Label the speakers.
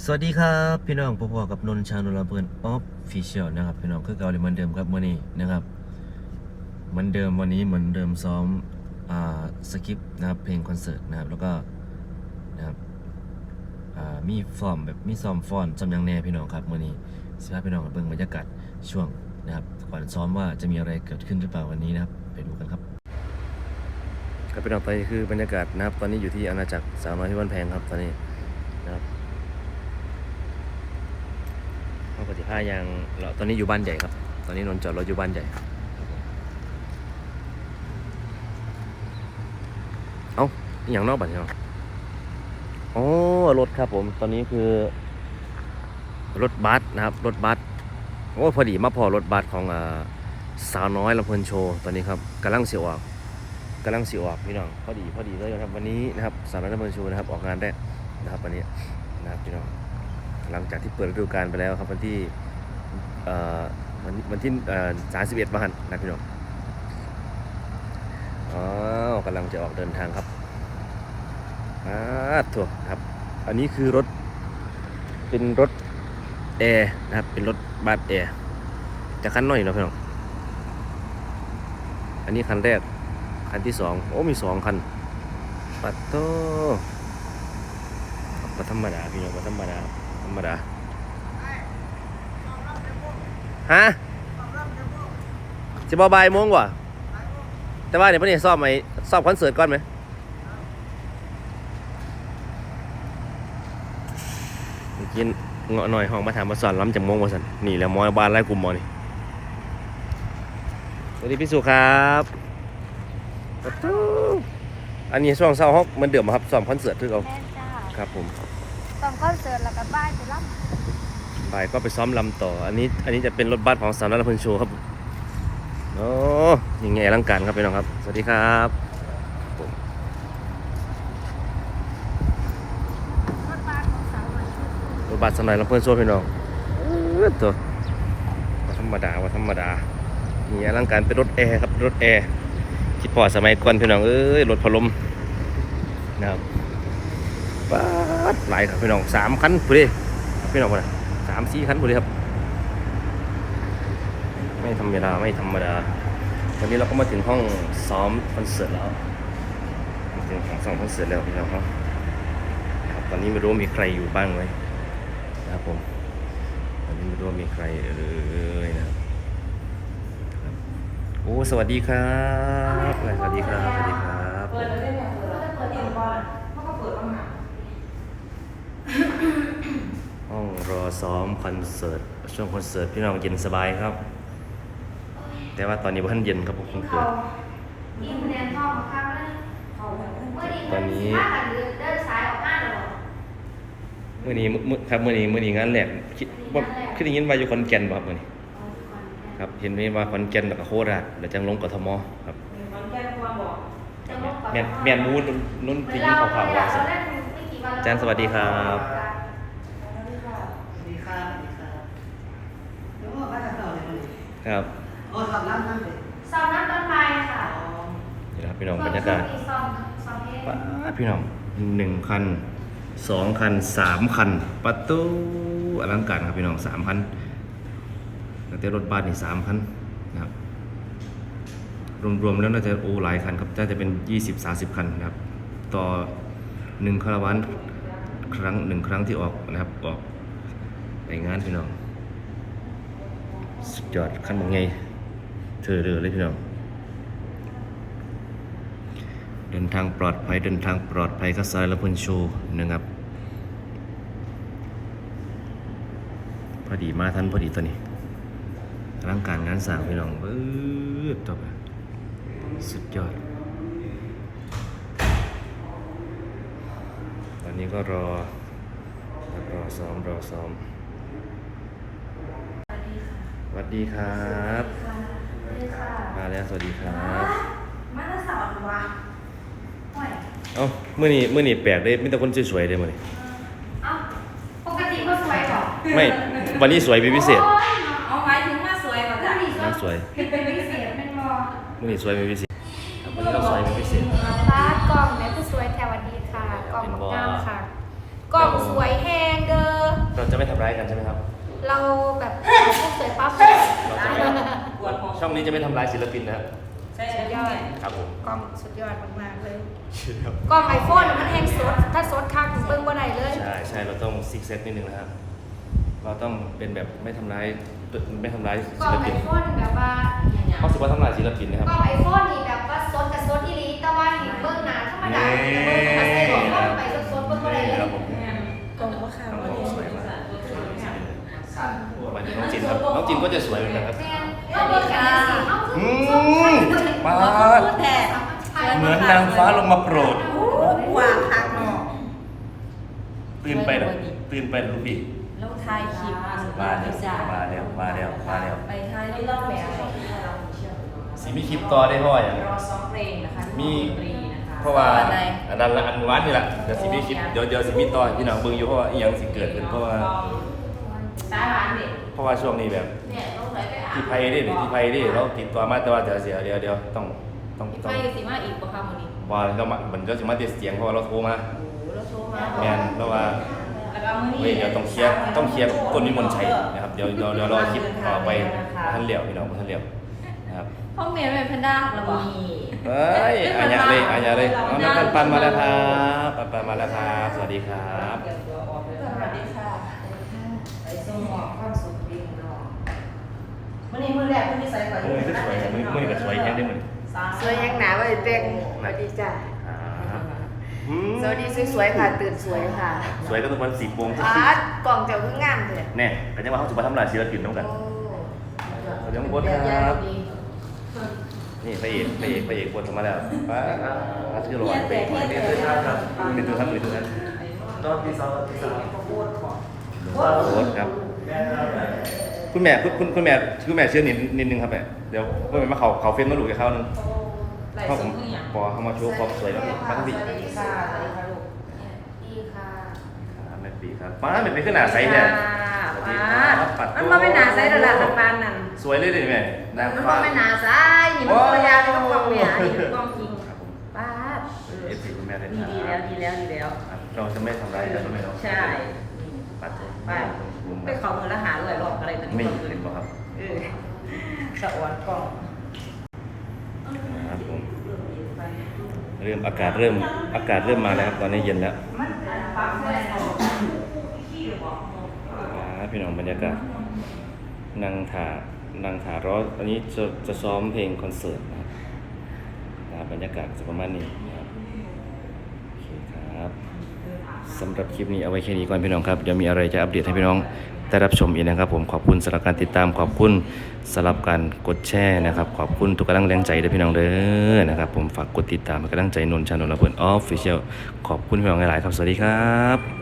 Speaker 1: สวัสดีครับพี่น้องพอๆกับนนท์ชานุลาเบิร์นออฟฟิเชียลนะครับพี่น้องคือเก่าเลยเหมือนเดิมครับวันนี้นะครับเหมือนเดิมวันนี้เหมือนเดิมซ้อมอ่าสคริปต์นะครับเพลงคอนเสิร์ตนะครับแล้วก็นะครับอ่ามีฟอร์มแบบมีซ้อมฟอนจำยังแน่พี่น้องครับวันนี้สิพาพี่น้องเบิ่งบรรยากาศช่วงนะครับก่อนซ้อมว่าจะมีอะไรเกิดขึ้นหรือเปล่าวันนี้นะครับไปดูกันครับครับพี่น้องตอนนี้คือบรรยากาศนะครับตอนนี้อยู่ที่อาณาจักรสาวน้อยที่บ้านแพงครับตอนนี้นะครับ ห้องปฏิภายังเราตอนนี้อยู่บ้านใหญ่ครับ ตอนนี้นนท์จอดรถอยู่บ้านใหญ่เอ้าอย่างนอกบัตรเนาะอ๋อรถครับผม ตอนนี้คือ รถบัสนะครับ รถบัสโอ้พอดีมาพอรถบัสของอสาวน้อยลำเพลินโชว์ตอนนี้ครับกำลังเสียออกกำลังเสียออกพี่น้องพอดีพอดีเลยนะครับวันนี้นะครับสาวน้อยลำเพลินโชว์นะครับออกงานแรกนะครับวันนี้นะครับพี่น้อง หลังจากที่เปิดฤดูกาลไปแล้วครับวันที่วันวันที่สามสิบเอ็ดวันนะพี่น้องอ๋อกำลังจะออกเดินทางครับอ่าถูกครับ อันนี้คือรถ เป็นรถแอร์นะครับ เป็นรถบัสแอร์จะคันน้อยเนาะพี่น้อง อันนี้คันแรก คันที่สองโอ้มีสองคัน ปัดโตก็ธรรมดาพี่น้องธรรมดา ธรรมดาฮะจะบอบายโมงกว่า แต่ว่าเดี๋ยวพวกนี้สอบไหมสอบคอนเสิร์ตก่อนไหมเมื่อกี้เงาะหน่อยห้องมาถามมาสอนล้ำจากโมงมาสันนี่แหล้วมอยบ้านไล่กลุ่มมอนี่สวัสดีพี่สุครับปะทูอันนี้ช่วงเช้าฮอกมันเดือดมาครับซ้อมคอนเสิร์ตทึกเอา
Speaker 2: แม่จ้า
Speaker 1: ครับผม
Speaker 2: ตอนคอนเสิร์ตแล้วก็บ้านไปรับ
Speaker 1: บ่ายก็ไปซ้อมลำต่อ อันนี้อันนี้จะเป็นรถบัสของสามนักพลโชครับโอ้ยังไงอลังการครับพี่น้องครับ สวัสดีครับ
Speaker 2: รถบ้านของสาวหน่อยชื่อ
Speaker 1: รถบัสสำหรับลำเพลินโชว์พี่น้องอื้อตัวว่าธรรมดาว่าธรรมดานี่อลังการเป็นรถแอร์ครับรถแอร์คิดพอสมัยก่อนพี่น้องเอ้ยรถพัดลมนะครับป๊า ดหลายครับพี่น้องสามคันพอดีพี่น้องพอดีสามสี่คันพอดีครับ ไม่ธรรมดาไม่ธรรมดาวันนี้เราก็มาถึงห้องซ้อมคอนเสิร์ตแล้วมาถึงห้องซ้อมคอนเสิร์ตแล้วพี่น้องครับครับตอนนี้ไม่รู้มีใครอยู่บ้างไหมนะครับผมตอนนี้ไม่รู้มีใครเอ่ยนะครับโอ้สวัสดีครับสวัสดีครับสวัสดีครับ รอซ้อมคอนเสิร์ตช่วงคอนเสิร์ตพี่น้องเย็นสบายครับ แต่ว่าตอนนี้พันเย็นครับผมเพิ่งเปิด
Speaker 2: มีคะแนนทองมาข้างเลย
Speaker 3: เขาแบบ
Speaker 2: เมื่อนี้
Speaker 1: ตอนนี้
Speaker 2: ว่ากันเดินสายออกมาเหรอ
Speaker 1: เมื่อนี้มื้อครับเมื่อนี้เมื่อนี้งานแหลกคิดว่าคือได้ยินว่าอยู่ขอนแก่นบ่ครับมื่อนี้
Speaker 2: เอาดีกว่าเนี่ย
Speaker 1: ครับเห็นไหมว่าขอนแก่นแล้วก็โคราชแล้วจังลงกทมครับ
Speaker 3: มีคนแก้ความบอก
Speaker 2: จะลบก่อน
Speaker 1: แม่นแม่นมูนนุ่นที่ยินข่าวๆว่า
Speaker 2: เร
Speaker 1: สิ
Speaker 2: เล่นไม่กี่วัน
Speaker 1: อาจารย์สวัสดีครับ
Speaker 3: สวัสดีค่ะ
Speaker 4: สวัสดีครับสวัสดีครับเดี๋ยวว่าบ้านจะต่อเลยวันนี้
Speaker 1: ครับ
Speaker 4: อ๋อขับร้านนั่งเลย
Speaker 2: ซ้อมน้ำต้นไม้ค่ะ
Speaker 4: อ๋อ
Speaker 1: นี่นะครับพี่น้องบรรยากาศ
Speaker 2: ช่วงนี้ซ้อมซ้อมเอง
Speaker 1: ป๊าดพี่น้องหนึ่งคันสองคันสามคันประตูอลังการครับพี่น้องสามคันตั้งแต่รถบัสนี่สามคันนะครับรวมๆแล้วน่าจะโอ้หลายคันครับน่าจะเป็น20-30คันนะครับ ต่อหนึ่งคาราวานครั้งหนึ่งครั้งที่ออกนะครับออกไปงานพี่น้อง สุดยอดคันบอกไงเธอเรือเลยพี่น้องเดินทางปลอดภัยเดินทางปลอดภัยก็สายละพลโชว์นะครับพอดีมาทันพอดีตัวนี้ร่างการงานสางพี่น้องเบิดต่อไปสุดยอด ตอนนี้ก็รอรอซ้อมรอซ้อม วัสดีครับ
Speaker 2: สวัสดีค่ะ
Speaker 1: มาแล้วสวัสดีครับ
Speaker 3: มาตรสอนวะ
Speaker 2: ห่วย
Speaker 1: เอ้ามื่อนี้มื่อนี้แปลกเลยมีแต่คนสวยๆเลยมื่อนี้
Speaker 2: เอ้าปกติก็สวยเหรอ
Speaker 1: ไม่วันนี้สวยเป็นพิเศษ
Speaker 2: โอ้ย
Speaker 3: เอาหมายถึงว่าสวยกว่า
Speaker 2: ผู้
Speaker 3: จ้ะ
Speaker 2: ดี
Speaker 1: น่าสวย
Speaker 2: เป็นพิเศษเป็นบอ
Speaker 1: มื่อนี้สวยเป็นพิเศษครับวันนี้เราสวยเป็นพิเศษ
Speaker 2: ป้ากล่องเนี่ยคือสวยแถววันดีค่ะกล่อง
Speaker 1: เป็นบ่
Speaker 2: งามค่ะกล่องสวยแหงเด้อ
Speaker 1: จะไม่ทำร้ายกันใช่ไหมครับ
Speaker 2: เราแบบพวกสวยปั๊บ
Speaker 1: เราจะไม่ช่องนี้จะไม่ทำร้ายศิลปินนะครับ
Speaker 3: ใช่
Speaker 2: สุดยอด
Speaker 1: ครับผม
Speaker 2: กล้องสุดยอดมากๆเลยกล้องไอโฟนมันแห้งสดถ้าสดคักเบิ่งบ่ได้เลย
Speaker 1: ใช่ใช่เราต้องซิกเซตนิดนึงนะครับเราต้องเป็นแบบไม่ทำร้ายไม่ทำร้าย
Speaker 2: กล้
Speaker 1: ศิ
Speaker 2: อง
Speaker 1: ล
Speaker 2: ไอ
Speaker 1: ปิน
Speaker 2: โฟนแบบว่า
Speaker 1: เพราะถือว่าทำลายศิลปินนะครับ
Speaker 2: กล้องไอโฟนนี่แบบว่าสดกับสดอี หมาย
Speaker 1: ถึงน้องจินครับน้องจินก็จะสวยเหมือนกันครับ
Speaker 2: แม่นเอาเบิ่งกันจังซี่เอา
Speaker 1: อื
Speaker 2: คือ
Speaker 1: มมา
Speaker 3: พูดแทน
Speaker 1: เหมือนนางฟ้าลงมาโปรด
Speaker 3: วางคักเนาะ
Speaker 1: ตื่นไปนะตื่นไปนะลูกพี่
Speaker 3: แล้วทายคลิป
Speaker 1: มาแล้วมาแล้วมาแล้วมาแล้ว
Speaker 3: ไปทายที่รอบแหวน
Speaker 1: สีมีคลิปต่อได้เพราะว่าอย่าง
Speaker 3: รอซ้อมเพลงนะคะ
Speaker 1: มี
Speaker 3: ดนตรีนะคะ
Speaker 1: เพราะว่า
Speaker 3: อะไร
Speaker 1: อันนั้นละอันวันนี่แหละเดี๋ยวสิมีคลิปเดี๋ยวเดี๋ยวสิมีต่อให้พี่น้องเบิ่งอยู่เพราะว่าอีหยังสิเกิดขึ้นเพราะว่า
Speaker 3: สายหวานเด็ก
Speaker 1: เพราะว่าช่วงนี้แบบ
Speaker 3: เนี่ยต้องไหลไปอ่าน
Speaker 1: ที่ไพนี่หรือที่ไพนี่เราติดตัวมาแต่ว่าเดี๋ยวเสียเดี๋ยวเดี๋ยวต้องต้อง
Speaker 3: พี่
Speaker 1: ต้
Speaker 3: ไฟ
Speaker 1: อง
Speaker 3: สิมาอีกบ่คะมื้อนี้
Speaker 1: ว่าเรามาเหมือนก็สิมาติดเสียงเพราะว่าเราโทรมา
Speaker 3: โอ้โหแล้วโทรมา
Speaker 1: แมนเพราะว่า
Speaker 3: แล้วก็มื้อนี้
Speaker 1: เฮ้ยเดี๋ยวต้องเคลียร์ต้องเคลียร์ก้นนิมนต์ชัยนะครับเดี๋ยวเดี๋ยวเดี๋ยวรอคลิปต่อไปท่านเหลียวพี่น้องท่านเหลียวนะครับ
Speaker 3: ห้องเมียเป็นแพนด้าแล้วบ่
Speaker 1: เฮ้ยอาญาเลยอาญาเลยเอาน้องปันปันมาแล้วครับปันปันมาแล้วครับสวัสดีครับ
Speaker 3: สวัสดีค่ะไป ส่งหมอกความสุขดีของน้องมื้อนี้มื้อแรกมื้อที่ใส่ก่อน
Speaker 1: มือก็สวยมือมือก็สวยแค่ได้มือ
Speaker 5: สวยยังหนาว่าเต้งสวัสดีจ้ะ
Speaker 1: ครับ
Speaker 5: สวัสดีสวยๆค่ะ ตื่นสวยค่ะ
Speaker 1: สวยก็ต้องวันสีโปงสัก
Speaker 5: อา
Speaker 1: ที
Speaker 5: ร์ตกล่องเจ้าเพิ่งงามเลย
Speaker 1: แน่ก็ยังว่าเขาจะมาทำลายศิลปินน้องกัน
Speaker 5: โอ้
Speaker 1: สวัสดีน้องบดครับ นี่พระเอกพระเอกพระเอกบนมาแล้วป้าชื่อหลอดเป็นเป็นตัวท่านครับเป็นตัวท่านเป็นตัวท่าน
Speaker 6: รอบที่สองรอบที่สาม
Speaker 1: โค้ดครับ คุณแม่คุณคุณคุณแม่คุณแม่เชื่อนิดนิดนึงครับแม่เดี๋ยวคุณแม่มาเขาเขาเฟ้นมาหลุดกับเขานึงเขาผมพอเขามาโชว์ความสวยแล้วมาทั้งที
Speaker 3: สวัสดีค่ะสวัสดีค่ะลูก
Speaker 2: ดีค่ะ
Speaker 1: ครับแม่ปีครับป้าเป็นเป็นขนาดไซส์เนี่ยสวัสดีครับปัด
Speaker 5: มันมาเป็นหนาไซส์ระดับปานนั่น
Speaker 1: สวยเลยดิแม่นาง
Speaker 5: มัน
Speaker 1: ฟ้า
Speaker 5: มาเป็นหนาไซส์นี่มันภรรยาเป็นกล้องเนี่ยนี่เป็นกล้องจริง
Speaker 1: ครับผม
Speaker 5: ป้าด
Speaker 1: เอฟซีคุณแม่เลย
Speaker 5: ดีดีแล้วดีแล้วดีแล้ว
Speaker 1: ครับเราจะไม่ทำร้ายกันไม่เนาะ
Speaker 5: ใช่
Speaker 1: ปัดเถอะ
Speaker 5: ไป้าไปขอมือละหาเลยหลอกอะไรตัวนี้
Speaker 1: ไม่
Speaker 5: คนอื่
Speaker 1: เห็
Speaker 5: น
Speaker 1: นป่ะครับ
Speaker 5: เออสะอวนกล้อง
Speaker 1: ครับผมเริ่มอากาศเริ่มอากาศเริ่มมาแล้วครับตอนนี้เย็นแล้วอ่าพี่น้องบรรยากาศนั่งถ่านั่งถ่ารอตอนนี้จะจะซ้อมเพลงคอนเสิร์ตนะครับนะครับบรรยากาศจะประมาณนี้นะครับโอเคครับ สำหรับคลิปนี้เอาไว้แค่นี้ก่อนพี่น้องครับเดี๋ยวมีอะไรจะอัปเดตให้พี่น้องได้รับชมอีกนะครับ ผมขอบคุณสำหรับการติดตามขอบคุณสำหรับการกดแชร์นะครับ ขอบคุณทุกกำลังแรงใจด้วยพี่น้องเด้อนะครับ ผมฝากกดติดตามกำลังใจนนท์ชานนท์ระเบิดออฟฟิเชียลขอบคุณพี่น้องหลายๆครับสวัสดีครับ